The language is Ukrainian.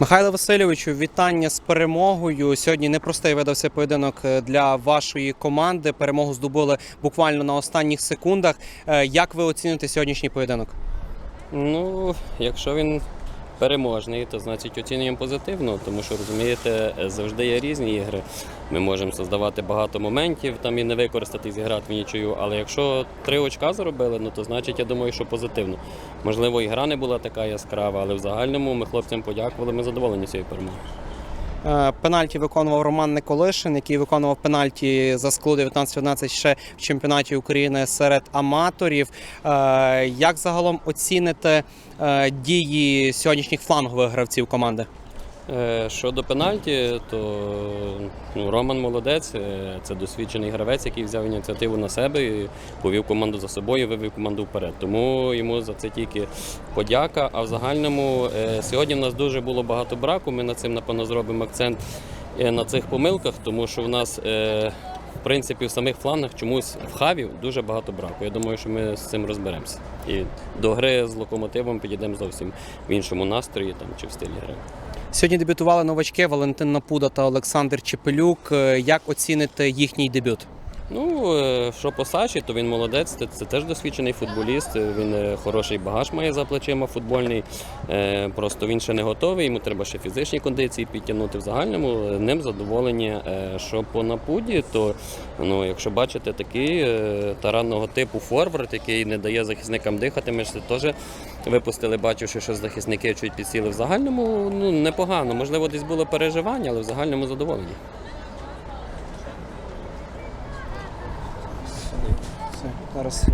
Михайло Васильовичу, вітання з перемогою. Сьогодні непростий видався поєдинок е, для вашої команди. Перемогу здобули буквально на останніх секундах. Е, Як ви оціните сьогоднішній поєдинок? Ну, якщо він переможний, то значить оцінюємо позитивно, тому що розумієте, завжди є різні ігри. Ми можемо создавати багато моментів там і не використати, зіграти в нічию. Але якщо три очка заробили, ну то значить я думаю, що позитивно. Можливо, і гра не була така яскрава, але в загальному ми хлопцям подякували. Ми задоволені цією перемогою. Е, Пенальті виконував Роман Николишин, який виконував пенальті за скло 19-11 ще в чемпіонаті України серед аматорів. Е, Як загалом оціните е, дії сьогоднішніх флангових гравців команди? Е, Щодо пенальті, то ну, Роман молодець, е, це досвідчений гравець, який взяв ініціативу на себе і повів команду за собою, вивів команду вперед. Тому йому за це тільки подяка. А в загальному е, сьогодні в нас дуже було багато браку. Ми над цим, напевно, зробимо акцент на цих помилках, тому що в нас. В принципі, в самих флангах чомусь в хавів дуже багато браку. Я думаю, що ми з цим розберемося. І до гри з локомотивом підійдемо зовсім в іншому настрої там, чи в стилі гри. Сьогодні дебютували новачки Валентин Напуда та Олександр Чепелюк. Е, Як оцінити їхній дебют? Ну, е, що по Саші, то він молодець, це, теж досвідчений футболіст. е, Він е, хороший багаж має за плечима футбольний. Просто він ще не готовий, йому треба ще фізичні кондиції підтягнути в загальному. Ним задоволені. Що по напуді, то ну, якщо бачите такий таранного типу форвард, який не дає захисникам дихати, ми ж це теж випустили, бачивши, що захисники чуть підсіли в загальному. Ну, непогано. Можливо, десь було переживання, але в загальному задоволені. Все, зараз